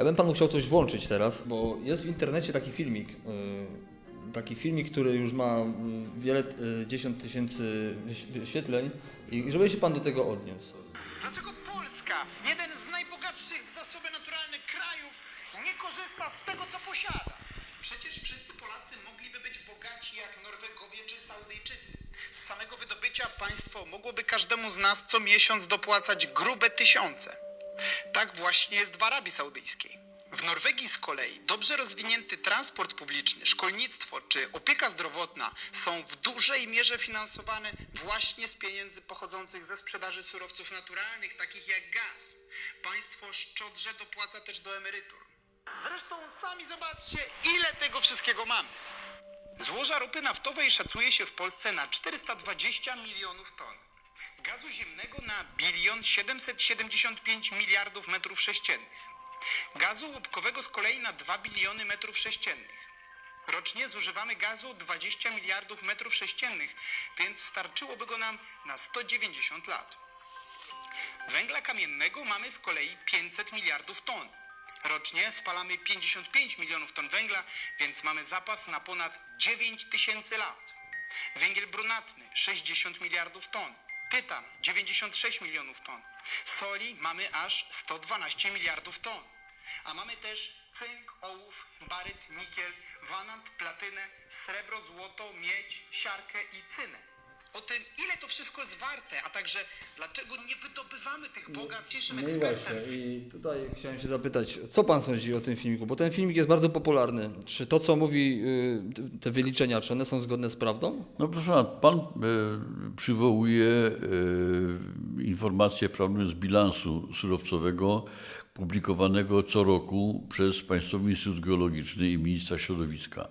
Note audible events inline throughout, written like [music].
Ja bym panu chciał coś włączyć teraz, bo jest w internecie taki filmik. yy, Taki filmik, który już ma yy, wiele yy, dziesiąt tysięcy wyś- wyświetleń i żeby się pan do tego odniósł. Dlaczego Polska, jeden z najbogatszych w zasoby naturalne krajów, nie korzysta z tego, co posiada? Przecież wszyscy Polacy mogliby być bogaci jak Norwegowie czy Saudyjczycy. Z samego wydobycia państwo mogłoby każdemu z nas co miesiąc dopłacać grube tysiące. Tak właśnie jest w Arabii Saudyjskiej. W Norwegii z kolei dobrze rozwinięty transport publiczny, szkolnictwo czy opieka zdrowotna są w dużej mierze finansowane właśnie z pieniędzy pochodzących ze sprzedaży surowców naturalnych, takich jak gaz. Państwo szczodrze dopłaca też do emerytur. Zresztą sami zobaczcie, ile tego wszystkiego mamy. Złoża ropy naftowej szacuje się w Polsce na 420 milionów ton. Gazu ziemnego na bilion 775 miliardów metrów sześciennych. Gazu łupkowego z kolei na 2 biliony metrów sześciennych. Rocznie zużywamy gazu 20 miliardów metrów sześciennych, więc starczyłoby go nam na 190 lat. Węgla kamiennego mamy z kolei 500 miliardów ton. Rocznie spalamy 55 milionów ton węgla, więc mamy zapas na ponad 9 tysięcy lat. Węgiel brunatny 60 miliardów ton. Tytan 96 milionów ton. Soli mamy aż 112 miliardów ton. A mamy też cynk, ołów, baryt, nikiel, wanant, platynę, srebro, złoto, miedź, siarkę i cynę. O tym, ile to wszystko jest warte, a także dlaczego nie wydobywamy tych bogactw, dzisiejszym No i ekspertem właśnie, i tutaj chciałem się zapytać, co pan sądzi o tym filmiku? Bo ten filmik jest bardzo popularny. Czy to, co mówi yy, te- te wyliczenia, czy one są zgodne z prawdą? No proszę pana, pan e, przywołuje e, informacje prawne z bilansu surowcowego publikowanego co roku przez Państwowy Instytut Geologiczny i Ministra Środowiska.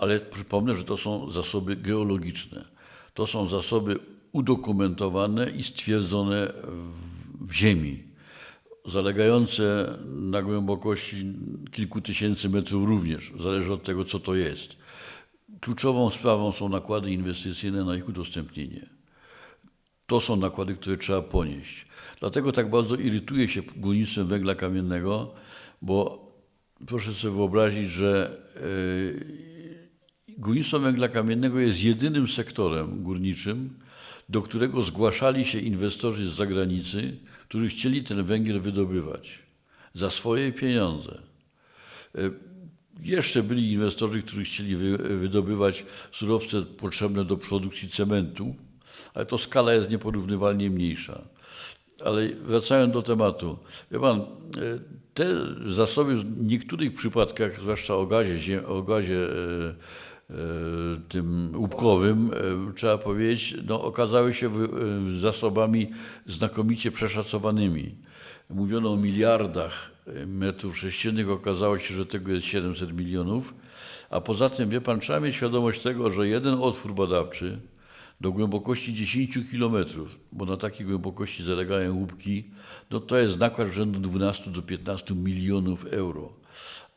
Ale przypomnę, że to są zasoby geologiczne. To są zasoby udokumentowane i stwierdzone w, w ziemi zalegające na głębokości kilku tysięcy metrów również, zależy od tego, co to jest. Kluczową sprawą są nakłady inwestycyjne na ich udostępnienie. To są nakłady, które trzeba ponieść. Dlatego tak bardzo irytuje się górnictwem węgla kamiennego, bo proszę sobie wyobrazić, że yy, górnictwo węgla kamiennego jest jedynym sektorem górniczym, do którego zgłaszali się inwestorzy z zagranicy, którzy chcieli ten węgiel wydobywać za swoje pieniądze. E, Jeszcze byli inwestorzy, którzy chcieli wy, wydobywać surowce potrzebne do produkcji cementu, ale to skala jest nieporównywalnie mniejsza. Ale wracając do tematu, wie pan, e, te zasoby w niektórych przypadkach, zwłaszcza o gazie, o gazie e, tym łupkowym, e, trzeba powiedzieć, no, okazały się e, zasobami znakomicie przeszacowanymi. Mówiono o miliardach e, metrów sześciennych, okazało się, że tego jest 700 milionów. A poza tym, wie pan, trzeba mieć świadomość tego, że jeden otwór badawczy do głębokości 10 kilometrów, bo na takiej głębokości zalegają łupki, no to jest nakład rzędu 12 do 15 milionów euro.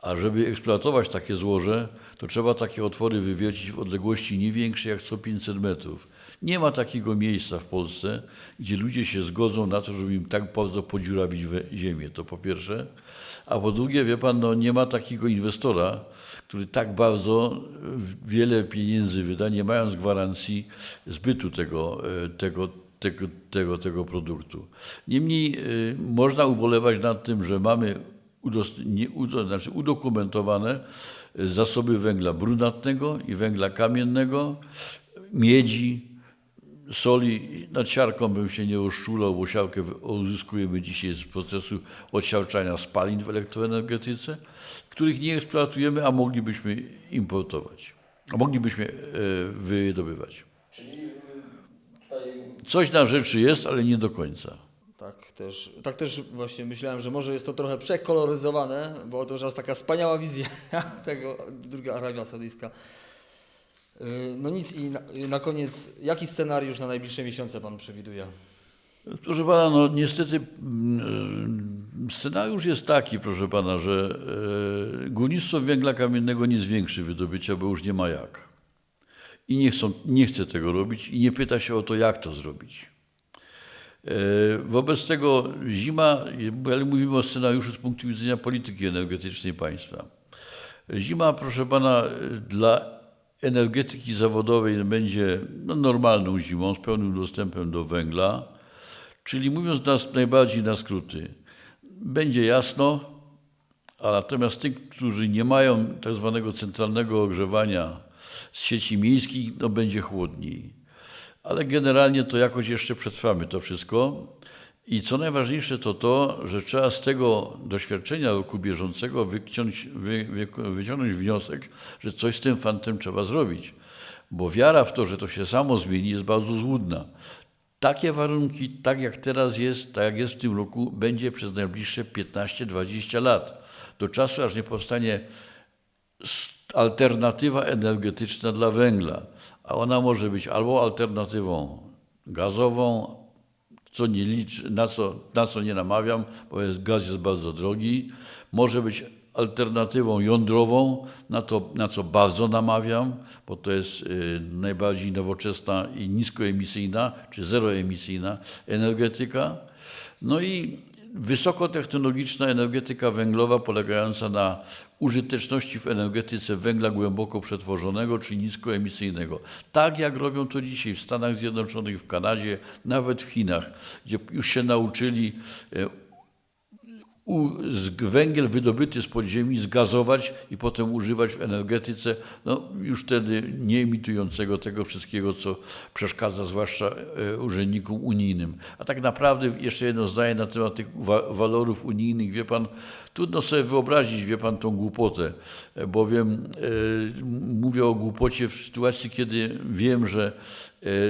A żeby eksploatować takie złoże, to trzeba takie otwory wywiercić w odległości nie większej jak co 500 metrów. Nie ma takiego miejsca w Polsce, gdzie ludzie się zgodzą na to, żeby im tak bardzo podziurawić ziemię. To po pierwsze. A po drugie, wie pan, no nie ma takiego inwestora, który tak bardzo wiele pieniędzy wyda, nie mając gwarancji zbytu tego, e, tego, tego, tego, tego produktu. Niemniej e, można ubolewać nad tym, że mamy znaczy udokumentowane e, zasoby węgla brunatnego i węgla kamiennego, miedzi, soli. Nad siarką bym się nie uszczulał, bo siarkę uzyskujemy dzisiaj z procesu odsiarczania spalin w elektroenergetyce, których nie eksploatujemy, a moglibyśmy importować, a moglibyśmy e, wydobywać. Coś na rzeczy jest, ale nie do końca. Też, tak też właśnie myślałem, że może jest to trochę przekoloryzowane, bo to już jest taka wspaniała wizja [laughs] tego, druga Arabia Saudyjska. Yy, No nic i na, na koniec, jaki scenariusz na najbliższe miesiące Pan przewiduje? Proszę pana, no niestety mm, scenariusz jest taki, proszę pana, że e, górnictwo węgla kamiennego nie zwiększy wydobycia, bo już nie ma jak. I nie, chcą, nie chce tego robić i nie pyta się o to, jak to zrobić. E, Wobec tego zima, ale mówimy o scenariuszu z punktu widzenia polityki energetycznej państwa. Zima, proszę pana, dla energetyki zawodowej będzie no, normalną zimą z pełnym dostępem do węgla, czyli mówiąc nas, najbardziej na skróty, będzie jasno, a natomiast tych, którzy nie mają tak zwanego centralnego ogrzewania z sieci miejskich, no będzie chłodniej. Ale generalnie to jakoś jeszcze przetrwamy to wszystko. I co najważniejsze to to, że trzeba z tego doświadczenia roku bieżącego wyciąć, wy, wy, wyciągnąć wniosek, że coś z tym fantem trzeba zrobić. Bo wiara w to, że to się samo zmieni, jest bardzo złudna. Takie warunki, tak jak teraz jest, tak jak jest w tym roku, będzie przez najbliższe 15-20 lat. Do czasu, aż nie powstanie alternatywa energetyczna dla węgla. A ona może być albo alternatywą gazową, co nie liczy, na, co, na co nie namawiam, bo jest, gaz jest bardzo drogi. Może być alternatywą jądrową, na, to, na co bardzo namawiam, bo to jest y, najbardziej nowoczesna i niskoemisyjna, czy zeroemisyjna energetyka. No i wysokotechnologiczna energetyka węglowa polegająca na użyteczności w energetyce węgla głęboko przetworzonego, czyli niskoemisyjnego. Tak jak robią to dzisiaj w Stanach Zjednoczonych, w Kanadzie, nawet w Chinach, gdzie już się nauczyli e, węgiel wydobyty z podziemi zgazować i potem używać w energetyce, no już wtedy nie emitującego tego wszystkiego, co przeszkadza zwłaszcza e, urzędnikom unijnym. A tak naprawdę jeszcze jedno zdanie na temat tych wa walorów unijnych. Wie pan, trudno sobie wyobrazić, wie pan, tą głupotę, e, bowiem e, mówię o głupocie w sytuacji, kiedy wiem, że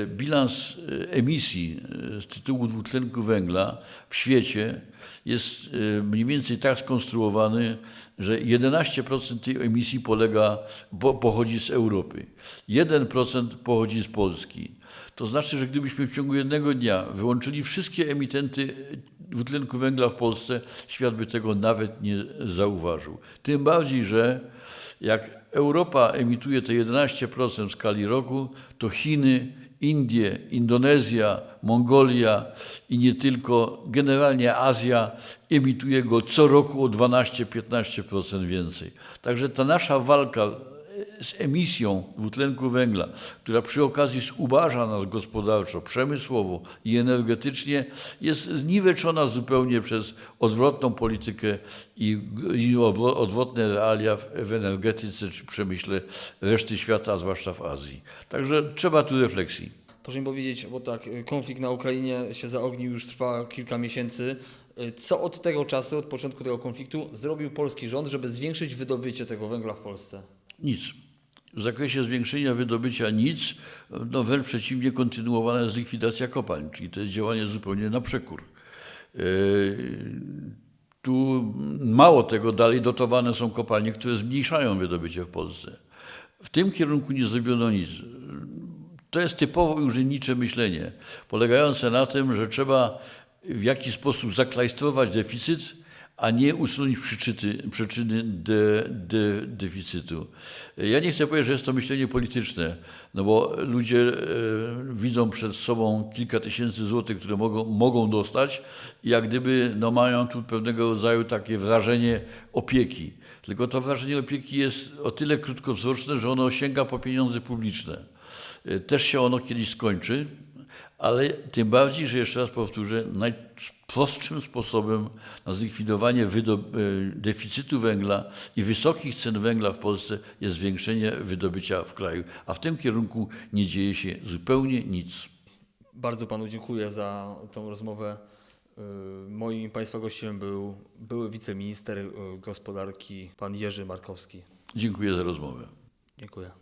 bilans e, emisji e, z tytułu dwutlenku węgla w świecie jest e, mniej więcej tak skonstruowany, że 11% tej emisji polega, po, pochodzi z Europy, 1% pochodzi z Polski. To znaczy, że gdybyśmy w ciągu jednego dnia wyłączyli wszystkie emitenty dwutlenku węgla w Polsce, świat by tego nawet nie zauważył. Tym bardziej, że jak Europa emituje te 11% w skali roku, to Chiny, Indie, Indonezja, Mongolia i nie tylko, generalnie Azja emituje go co roku o 12-15% więcej. Także ta nasza walka z emisją dwutlenku węgla, która przy okazji zubaża nas gospodarczo, przemysłowo i energetycznie, jest zniweczona zupełnie przez odwrotną politykę i, i odwrotne realia w, w energetyce czy przemyśle reszty świata, a zwłaszcza w Azji. Także trzeba tu refleksji. Proszę mi powiedzieć, bo tak, konflikt na Ukrainie się zaognił, już trwa kilka miesięcy. Co od tego czasu, od początku tego konfliktu zrobił polski rząd, żeby zwiększyć wydobycie tego węgla w Polsce? Nic. W zakresie zwiększenia wydobycia nic, no wręcz przeciwnie, kontynuowana jest likwidacja kopalń, czyli to jest działanie zupełnie na przekór. Yy, Tu mało tego, dalej dotowane są kopalnie, które zmniejszają wydobycie w Polsce. W tym kierunku nie zrobiono nic. To jest typowo urzędnicze myślenie, polegające na tym, że trzeba w jakiś sposób zaklajstrować deficyt, a nie usunąć przyczyny, przyczyny de, de, deficytu. Ja nie chcę powiedzieć, że jest to myślenie polityczne, no bo ludzie e, widzą przed sobą kilka tysięcy złotych, które mogą, mogą dostać i jak gdyby no, mają tu pewnego rodzaju takie wrażenie opieki. Tylko to wrażenie opieki jest o tyle krótkowzroczne, że ono sięga po pieniądze publiczne. E, Też się ono kiedyś skończy, ale tym bardziej, że jeszcze raz powtórzę, najprostszym sposobem na zlikwidowanie e, deficytu węgla i wysokich cen węgla w Polsce jest zwiększenie wydobycia w kraju. A w tym kierunku nie dzieje się zupełnie nic. Bardzo panu dziękuję za tą rozmowę. Y, Moim państwa gościem był były wiceminister y, gospodarki pan Jerzy Markowski. Dziękuję za rozmowę. Dziękuję.